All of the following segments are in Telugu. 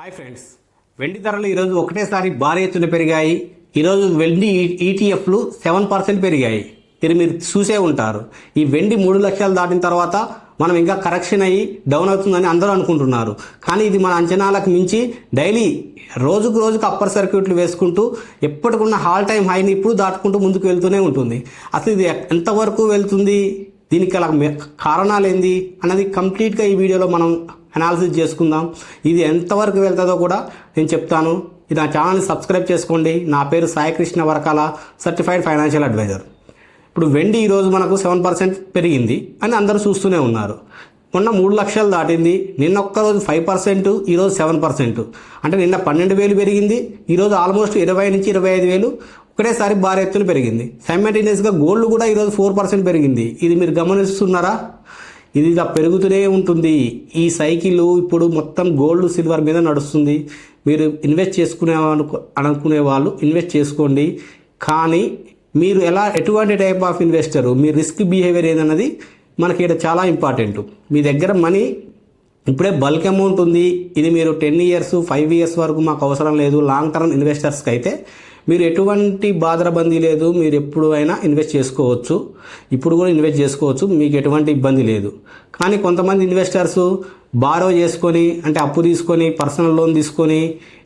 Hi friends. వెండి ధరలు ఈరోజు ఒకటేసారి భారీ ఎత్తున పెరిగాయి. ఈరోజు వెండి ఈటీఎఫ్లు సెవెన్ పర్సెంట్ పెరిగాయి. దీన్ని మీరు చూసే ఉంటారు. ఈ వెండి మూడు లక్షలు దాటిన తర్వాత మనం ఇంకా కరెక్షన్ అయ్యి డౌన్ అవుతుందని అందరూ అనుకుంటున్నారు. కానీ ఇది మన అంచనాలకు మించి డైలీ రోజుకు రోజుకు అప్పర్ సర్క్యూట్లు వేసుకుంటూ ఎప్పటికున్న హాల్ టైం హైని ఇప్పుడు దాటుకుంటూ ముందుకు వెళ్తూనే ఉంటుంది. అసలు ఇది ఎంతవరకు వెళ్తుంది? దీనికి గల కారణాలు ఏంది అన్నది కంప్లీట్గా ఈ వీడియోలో మనం అనాలిసిస్ చేసుకుందాం. ఇది ఎంతవరకు వెళ్తుందో కూడా నేను చెప్తాను. ఇది నా ఛానల్ని సబ్స్క్రైబ్ చేసుకోండి. నా పేరు Saikrishna Varakala certified financial advisor ఇప్పుడు వెండి ఈరోజు మనకు సెవెన్ పర్సెంట్ పెరిగింది అని అందరూ చూస్తూనే ఉన్నారు. మొన్న మూడు లక్షలు దాటింది. నిన్న ఒక్కరోజు ఫైవ్ పర్సెంట్ ఈరోజు సెవెన్ పర్సెంట్ అంటే నిన్న పన్నెండు వేలు పెరిగింది. ఈరోజు ఆల్మోస్ట్ ఇరవై నుంచి ఇరవై ఐదు వేలు ఒకటేసారి భారీ ఎత్తున పెరిగింది. సైమల్టేనియస్గా గోల్డ్ కూడా ఈరోజు ఫోర్ పర్సెంట్ పెరిగింది. ఇది మీరు గమనిస్తున్నారా? ఇది ఇలా పెరుగుతూనే ఉంటుంది. ఈ సైకిల్ ఇప్పుడు మొత్తం గోల్డ్ సిల్వర్ మీద నడుస్తుంది. మీరు ఇన్వెస్ట్ చేసుకునే అనుకునే వాళ్ళు ఇన్వెస్ట్ చేసుకోండి. కానీ మీరు ఎలా ఎటువంటి టైప్ ఆఫ్ ఇన్వెస్టర్ మీ రిస్క్ బిహేవియర్ ఏదన్నది మనకి ఇక్కడ చాలా ఇంపార్టెంట్ మీ దగ్గర మనీ ఇప్పుడే బల్క్ అమౌంట్ ఉంది. ఇది మీరు టెన్ ఇయర్స్ ఫైవ్ ఇయర్స్ వరకు మాకు అవసరం లేదు. లాంగ్ టర్మ్ ఇన్వెస్టర్స్కి అయితే మీరు ఎటువంటి బాధరబందీ లేదు మీరు ఎప్పుడు అయినా ఇన్వెస్ట్ చేసుకోవచ్చు. ఇప్పుడు కూడా ఇన్వెస్ట్ చేసుకోవచ్చు మీకు ఎటువంటి ఇబ్బంది లేదు. కానీ కొంతమంది ఇన్వెస్టర్స్ బారో చేసుకొని అంటే అప్పు తీసుకొని పర్సనల్ లోన్ తీసుకొని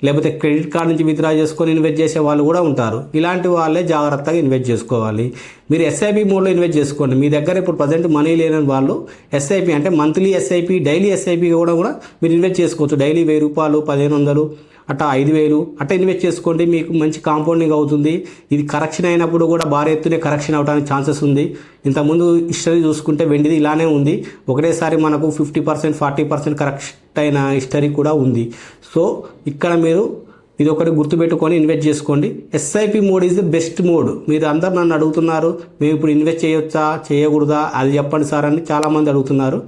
లేకపోతే క్రెడిట్ కార్డ్ నుంచి విత్డ్రా చేసుకొని ఇన్వెస్ట్ చేసే వాళ్ళు కూడా ఉంటారు. ఇలాంటి వాళ్ళే జాగ్రత్తగా ఇన్వెస్ట్ చేసుకోవాలి. మీరు ఎస్ఐపి మోడ్లో ఇన్వెస్ట్ చేసుకోండి. మీ దగ్గర ఇప్పుడు ప్రజెంట్ మనీ లేని వాళ్ళు ఎస్ఐపి అంటే మంత్లీ ఎస్ఐపి డైలీ ఎస్ఐపి కూడా కూడా మీరు ఇన్వెస్ట్ చేసుకోవచ్చు. డైలీ వెయ్యి రూపాయలు పదిహేను వందలు అట్లా ఐదు వేలు. అట్లా ఇన్వెస్ట్ చేసుకోండి మీకు మంచి కాంపౌండింగ్ అవుతుంది. ఇది కరెక్షన్ అయినప్పుడు కూడా భారీ ఎత్తునే కరెక్షన్ అవడానికి ఛాన్సెస్ ఉంది. ఇంతకుముందు హిస్టరీ చూసుకుంటే వెండిది ఇలానే ఉంది. ఒకటేసారి మనకు fifty percent forty percent correct అయిన హిస్టరీ కూడా ఉంది. సో ఇక్కడ మీరు ఇది ఒకటి గుర్తుపెట్టుకొని ఇన్వెస్ట్ చేసుకోండి. SIP mode is the best mode మీరు అందరు నన్ను అడుగుతున్నారు మేము ఇప్పుడు ఇన్వెస్ట్ చేయొచ్చా చేయకూడదా? అది చెప్పండి సార్ అని చాలామంది అడుగుతున్నారు.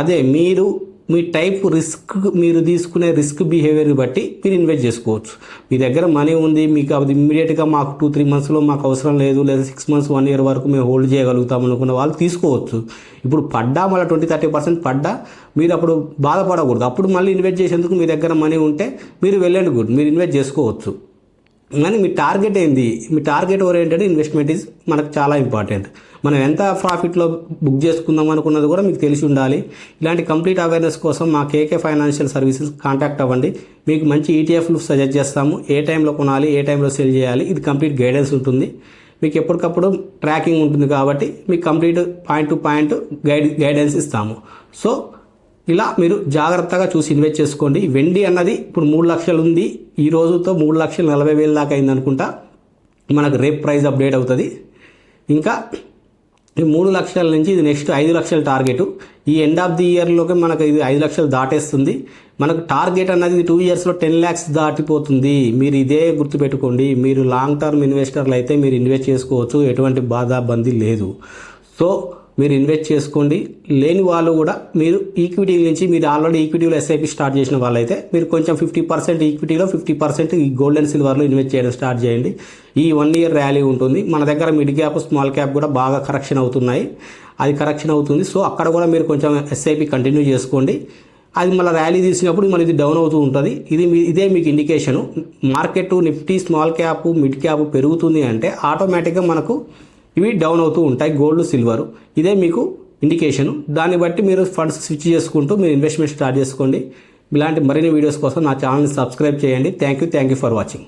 అదే మీరు మీ టైప్ రిస్క్ మీరు తీసుకునే రిస్క్ బిహేవియర్ బట్టి మీరు ఇన్వెస్ట్ చేసుకోవచ్చు. మీ దగ్గర మనీ ఉంది మీకు అది ఇమ్మీడియట్గా మాకు టూ త్రీ మంత్స్లో మాకు అవసరం లేదు లేదా సిక్స్ మంత్స్ వన్ ఇయర్ వరకు మేము హోల్డ్ చేయగలుగుతాం అనుకున్న వాళ్ళు తీసుకోవచ్చు. ఇప్పుడు పడ్డా మళ్ళీ ట్వంటీ థర్టీ పర్సెంట్ పడ్డా మీరు అప్పుడు బాధపడకూడదు. అప్పుడు మళ్ళీ ఇన్వెస్ట్ చేసేందుకు మీ దగ్గర మనీ ఉంటే మీరు వెళ్ళండి గుడ్ మీరు ఇన్వెస్ట్ చేసుకోవచ్చు. కానీ మీ టార్గెట్ ఏంది? మీ టార్గెట్ ఓరియంటెడ్ ఇన్వెస్ట్మెంట్ ఈజ్ మనకు చాలా ఇంపార్టెంట్. మనం ఎంత ప్రాఫిట్లో బుక్ చేసుకుందాం అనుకున్నది కూడా మీకు తెలిసి ఉండాలి. ఇలాంటి కంప్లీట్ అవేర్నెస్ కోసం మా కేకే ఫైనాన్షియల్ సర్వీసెస్ కాంటాక్ట్ అవ్వండి. మీకు మంచి ఈటీఎఫ్లు సజెస్ట్ చేస్తాము. ఏ టైంలో కొనాలి ఏ టైంలో సెల్ చేయాలి ఇది కంప్లీట్ గైడెన్స్ ఉంటుంది. మీకు ఎప్పటికప్పుడు ట్రాకింగ్ ఉంటుంది కాబట్టి మీకు complete point to point guide guidance ఇస్తాము. సో ఇలా మీరు జాగ్రత్తగా చూసి ఇన్వెస్ట్ చేసుకోండి. వెండి అన్నది ఇప్పుడు మూడు లక్షలు ఉంది. ఈ రోజుతో మూడు లక్షలు నలభై వేల దాకా అయింది అనుకుంటా. మనకు రేప్ ప్రైస్ అప్డేట్ అవుతుంది. ఇంకా ఈ మూడు లక్షల నుంచి ఇది నెక్స్ట్ ఐదు లక్షల టార్గెట్ ఈ ఎండ్ ఆఫ్ ది ఇయర్లోకి మనకు ఇది ఐదు లక్షలు దాటేస్తుంది. మనకు టార్గెట్ అన్నది టూ ఇయర్స్లో టెన్ ల్యాక్స్ దాటిపోతుంది. మీరు ఇదే గుర్తుపెట్టుకోండి. మీరు లాంగ్ టర్మ్ ఇన్వెస్టర్లు అయితే మీరు ఇన్వెస్ట్ చేసుకోవచ్చు. ఎటువంటి బాధ బందీ లేదు. సో మీరు ఇన్వెస్ట్ చేసుకోండి. లేని వాళ్ళు కూడా మీరు ఈక్విటీ నుంచి మీరు ఆల్రెడీ ఈక్విటీలో ఎస్ఐపి స్టార్ట్ చేసిన వాళ్ళైతే మీరు కొంచెం ఫిఫ్టీ పర్సెంట్ ఈక్విటీలో ఫిఫ్టీ పర్సెంట్ ఈ గోల్డ్ అండ్ సిల్వర్లో ఇన్వెస్ట్ చేయడం స్టార్ట్ చేయండి. ఈ వన్ ఇయర్ ర్యాలీ ఉంటుంది. మన దగ్గర మిడ్ క్యాప్ స్మాల్ క్యాప్ కూడా బాగా కరెక్షన్ అవుతున్నాయి. అది కరెక్షన్ అవుతుంది. సో అక్కడ కూడా మీరు కొంచెం ఎస్ఐపి కంటిన్యూ చేసుకోండి. అది మళ్ళీ ర్యాలీ తీసినప్పుడు మన ఇది డౌన్ అవుతూ ఉంటుంది. ఇది మీ ఇదే మీకు indication market nifty small cap mid cap పెరుగుతుంది అంటే ఆటోమేటిక్గా మనకు ఇవి డౌన్ అవుతూ ఉంటాయి. Gold silver. ఇదే మీకు ఇండికేషన్. దాన్ని బట్టి మీరు ఫండ్స్ స్విచ్ చేసుకుంటూ మీరు ఇన్వెస్ట్మెంట్ స్టార్ట్ చేసుకోండి. ఇలాంటి మరిన్ని వీడియోస్ కోసం నా ఛానల్ని సబ్స్క్రైబ్ చేయండి. Thank you. Thank you for watching.